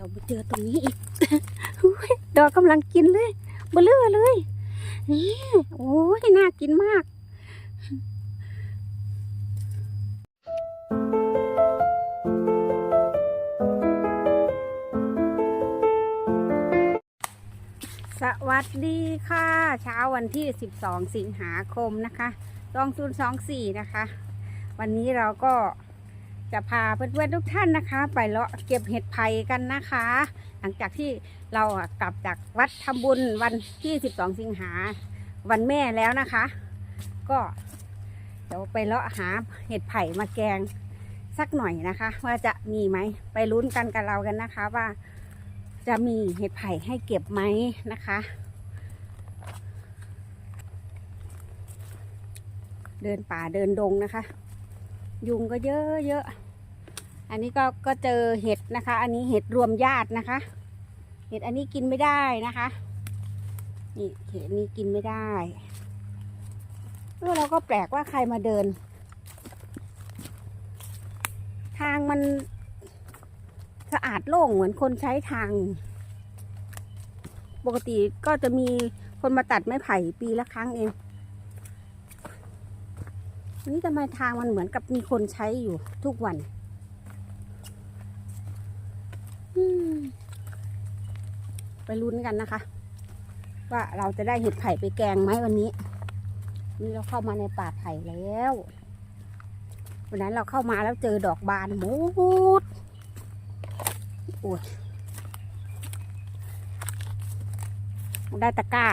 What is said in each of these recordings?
เราไปเจอตรงนี้อีก ดอกกำลังกินเลยเบลือเลย นี่โอ้ยน่ากินมากสวัสดีค่ะ เช้าวันที่ 12 สิงหาคมนะคะ2024 นะคะ วันนี้เราก็ จะพาเพื่อนๆทุกท่านนะคะ ไปเลาะเก็บเห็ดไผ่กันนะคะ หลังจากที่เรากลับจากวัดทำบุญวันที่ 12 สิงหาวันแม่แล้วนะคะ ก็เดี๋ยวไปเลาะหาเห็ดไผ่มาแกงสักหน่อยนะคะ ว่าจะมีไหมไปลุ้นกันกับเรากันนะคะว่าจะมีเห็ดไผ่ให้เก็บไหมนะคะ เดินป่าเดินดงนะคะ ยุงก็เยอะเยอะอันนี้ก็ก็เจอเห็ดนะคะ อันนี้เห็ดรวมญาตินะคะ เห็ดอันนี้กินไม่ได้นะคะนี่เห็ดนนี้กินไม่ได้เออเราก็แปลกว่าใครมาเดิน ทางมันสะอาดโล่งเหมือนคนใช้ทาง ปกติก็จะมีคนมาตัดไม้ไผ่ปีละครั้งเอง นี่ทำไมทางมันเหมือนกับมีคนใช้อยู่ทุกวันไปลุ้นกันนะคะ ว่าเราจะได้เห็ดไผ่ไปแกงไหมวันนี้ นี่เราเข้ามาในป่าไผ่แล้ววันนั้นเราเข้ามาแล้วเจอดอกบานหมูดโอ้ยได้ตะกร้า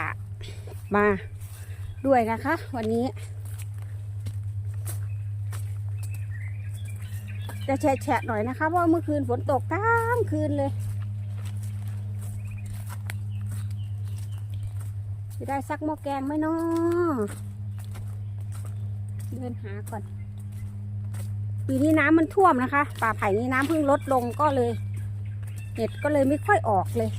มาด้วยนะคะ วันนี้ จะแฉะๆหน่อยนะคะเพราะเมื่อคืนฝนตกทั้งคืนเลยจะได้ซักหม้อแกงไหมนาะเดินหาก่อน ปีนี้น้ำมันท่วมนะคะ ป่าไผ่นี้น้ำเพิ่งลดลงก็เลยเห็ดก็เลยไม่ค่อยออกเลย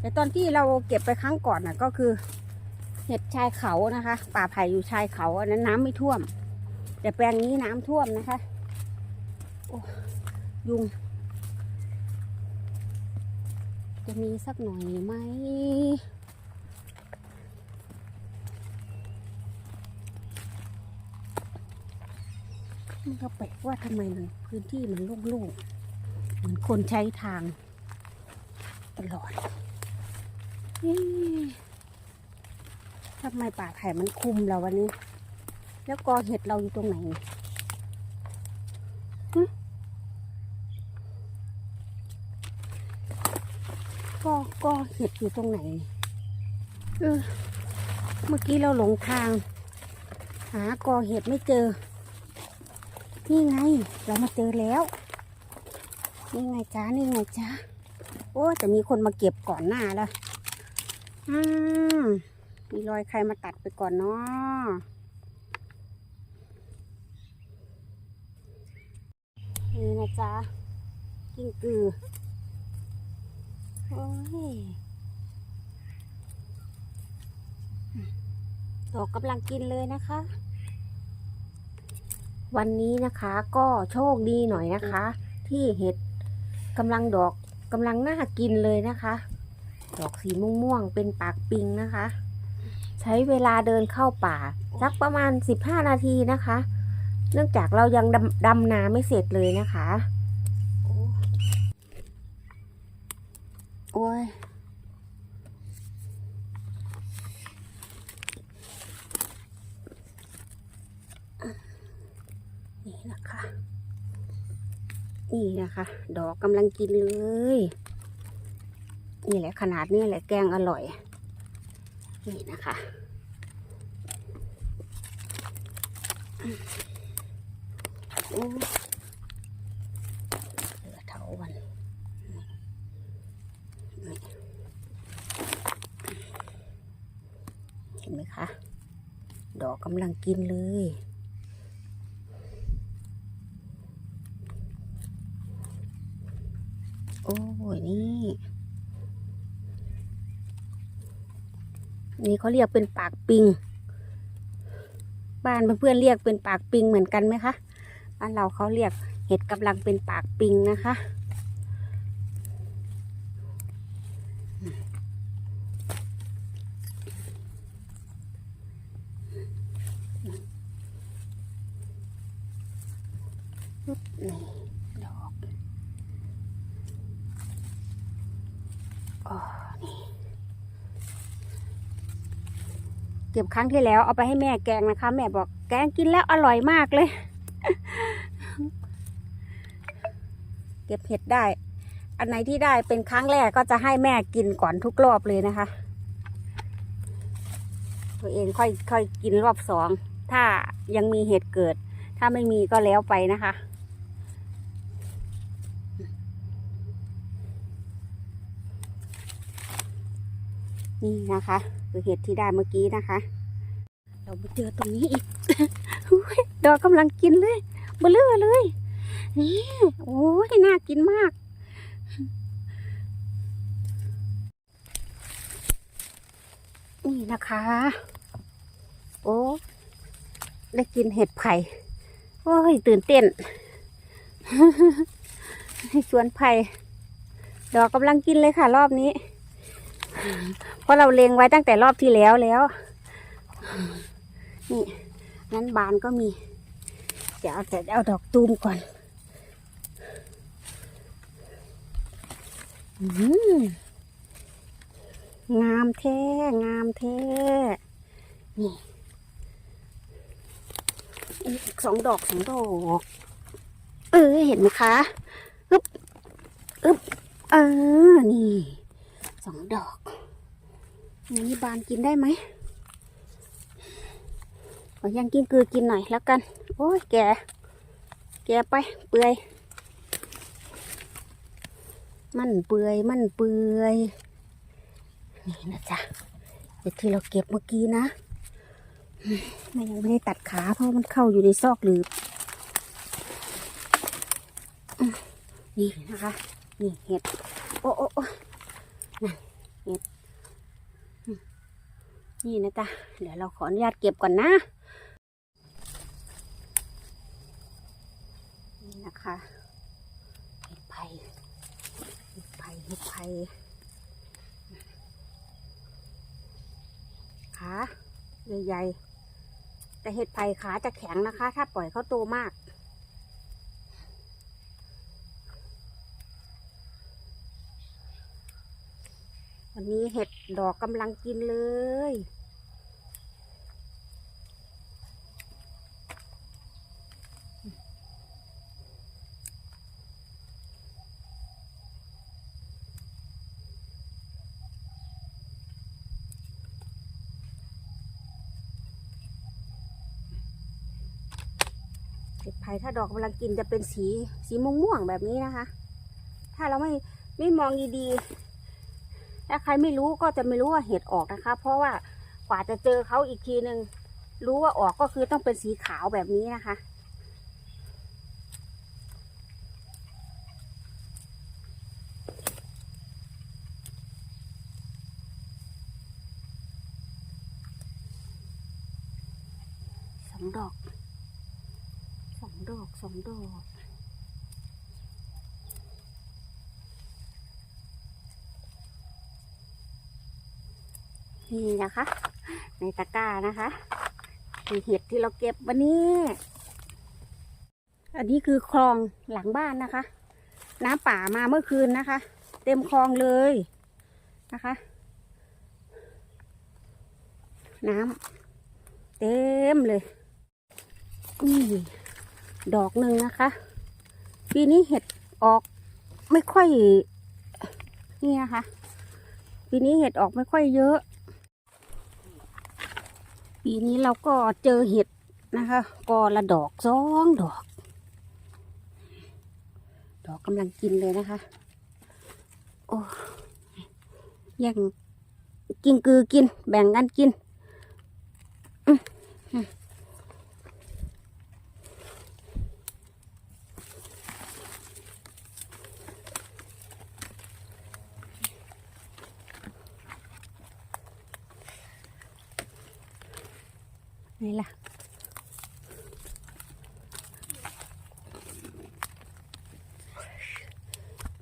แต่ตอนที่เราเก็บไปครั้งก่อนน่ะก็คือ เห็ดชายเขานะคะ ป่าไผ่อยู่ชายเขาอันนั้นน้ำไม่ท่วม แต่แปลงนี้น้ำท่วมนะคะโอ้ยุง จะมีสักหน่อยไหมมันก็แปลกว่าทำไมมันพื้นที่มันโล่งๆเหมือนคนใช้ทางตลอดเอ๊ะ ทำไมป่าไผ่มันคุมเราวันนี้ แล้วกอเห็ดเราอยู่ตรงไหนกอกอเห็ดอยู่ตรงไหนเนี่ยเออเมื่อกี้เราหลงทาง หากอเห็ดไม่เจอ นี่ไง เรามาเจอแล้วนี่ไงจ้านี่ไงจ้าโอ้แต่มีคนมาเก็บก่อนหน้าแล้วอืม มีรอยใครมาตัดไปก่อนเนาะนี่นะจ๊ะ กิ้งกือ โอ้ยดอกกำลังกินเลยนะคะ วันนี้นะคะก็โชคดีหน่อยนะคะ ที่เห็ดกำลังดอกกำลังน่ากินเลยนะคะ ดอกสีม่วงๆเป็นปากปิงนะคะ ช้เวลาเดินเข้าป่า สักประมาณ 15 นาทีนะคะ เนื่องจากเรายังดำดำนาไม่เสร็จเลยนะคะโอ้ยนี่นะคะ นี่นะคะ ดอกกำลังกินเลย นี่แหละขนาดนี้แหละแกงอร่อย นี่นะคะ โอ้เหลือเถาวันเห็นไหมคะ ดอกกำลังกินเลยโอ้ยนี่ นี่เขาเรียกเป็นปากปิง บ้านเพื่อนๆเรียกเป็นปากปิงเหมือนกันไหมคะบ้านเราเขาเรียกเห็ดกำลังเป็นปากปิงนะคะ นี่ดอกอ๋อนี่เก็บครั้งที่แล้วเอาไปให้แม่แกงนะคะ แม่บอกแกงกินแล้วอร่อยมากเลย เก็บเห็ดได้ อันไหนที่ได้เป็นครั้งแรกก็จะให้แม่กินก่อนทุกรอบเลยนะคะ ตัวเองค่อยค่อยกินรอบสอง ถ้ายังมีเห็ดเกิด ถ้าไม่มีก็แล้วไปนะคะ นี่นะคะ คือเห็ดที่ได้เมื่อกี้นะคะ เรามาเจอตรงนี้อีกดอกกำลังกินเลยเบลือเลย นี่โอ้ยน่ากินมาก นี่นะคะ โอ้ได้กินเห็ดไผ่โอ้ยตื่นเต้นให้สวนไผ่ดอกกำลังกินเลยค่ะ รอบนี้ เพราะเราเล็งไว้ตั้งแต่รอบที่แล้วแล้ว นี่นั้นบานก็มีเดี๋ยวเอาแต่เอาดอกตูมก่อนงามแท้ งามแท้ นี่อีกสองดอกสองดอก เออ เห็นไหมคะอึ๊บอึ๊บเออ นี่สองดอก อันนี้บานกินได้ไหมขอยังกินคือกินหน่อยแล้วกัน โอ้ยแกแกไปเปื่อย มันเปื่อย มันเปื่อย นี่นะจ๊ะเดี๋ยวที่เราเก็บเมื่อกี้นะมันยังไม่ได้ตัดขาเพราะมันเข้าอยู่ในซอกหลือนี่นะคะ นี่เห็ด โอ้โอ้โอ้นั่นเห็ด นี่นะจ๊ะเดี๋ยวเราขออนุญาตเก็บก่อนนะนี่นะคะเห็ดไผ่เห็ดไผ่เห็ดไผ่ขาใหญ่ๆแต่เห็ดไผ่ขาจะแข็งนะคะ ถ้าปล่อยเขาโตมาก วันนี้เห็ดดอกกำลังกินเลย เห็ดไผ่ถ้าดอกกำลังกินจะเป็นสีสีม่วงๆแบบนี้นะคะ ถ้าเราไม่ไม่มองดีๆ ถ้าใครไม่รู้ก็จะไม่รู้ว่าเห็ดออกนะคะ เพราะว่ากว่าจะเจอเขาอีกทีหนึ่งรู้ว่าออกก็คือต้องเป็นสีขาวแบบนี้นะคะ สองดอก สองดอก สองดอก นี่นะคะ ในตะกร้านะคะคือเห็ดที่เราเก็บวันนี้ อันนี้คือคลองหลังบ้านนะคะ น้ำป่ามาเมื่อคืนนะคะ เต็มคลองเลยนะคะ น้ำเต็มเลยนี่ดอกหนึ่งนะคะ ปีนี้เห็ดออกไม่ค่อยนี่นะคะปีนี้เห็ดออกไม่ค่อยเยอะ ปีนี้เราก็เจอเห็ดนะคะกอละดอกสองดอก ดอกกำลังกินเลยนะคะ โอ้ย่งกินคือกิน แบ่งกันกิน นี่ล่ะ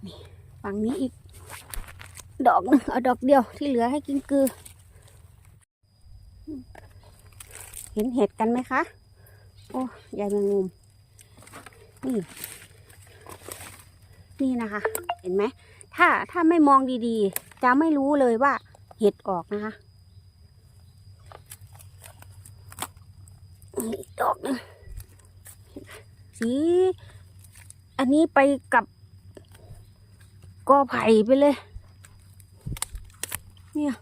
นี่ฝั่งนี้อีก ดอกนึงเอาดอกเดียวที่เหลือให้กินกือ เห็นเห็ดกันไหมคะ โอ้ยายแมงมุม นี่ นี่นะคะ เห็นไหม ถ้าถ้าไม่มองดีๆ จะไม่รู้เลยว่าเห็ดออกนะคะ นี่อีกดอกหนึงสี อันนี้ไปกับกอไผ่ไปเลย เนี่ย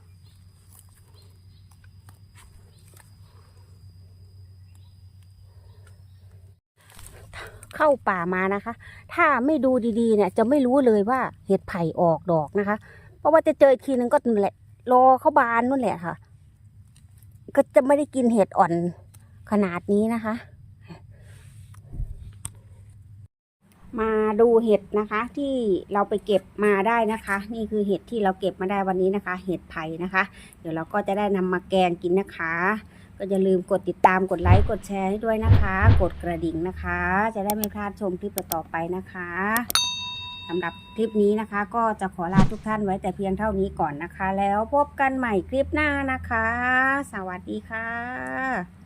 เข้าป่ามานะคะ ถ้าไม่ดูดีๆ เนี่ย จะไม่รู้เลยว่าเห็ดไผ่ออกดอกนะคะ เพราะว่าจะเจออีกทีนึงก็นั่นแหละ รอเขาบานนู่นแหละค่ะ ก็จะไม่ได้กินเห็ดอ่อน ขนาดนี้นะคะ มาดูเห็ดนะคะ ที่เราไปเก็บมาได้นะคะ นี่คือเห็ดที่เราเก็บมาได้วันนี้นะคะ เห็ดไผ่นะคะ เดี๋ยวเราก็จะได้นำมาแกงกินนะคะ ก็อย่าลืมกดติดตามกดไลค์กดแชร์ให้ด้วยนะคะ กดกระดิ่งนะคะ จะได้ไม่พลาดชมคลิปต่อไปนะคะสำหรับคลิปนี้นะคะ ก็จะขอลาทุกท่านไว้แต่เพียงเท่านี้ก่อนนะคะ แล้วพบกันใหม่คลิปหน้านะคะ สวัสดีค่ะ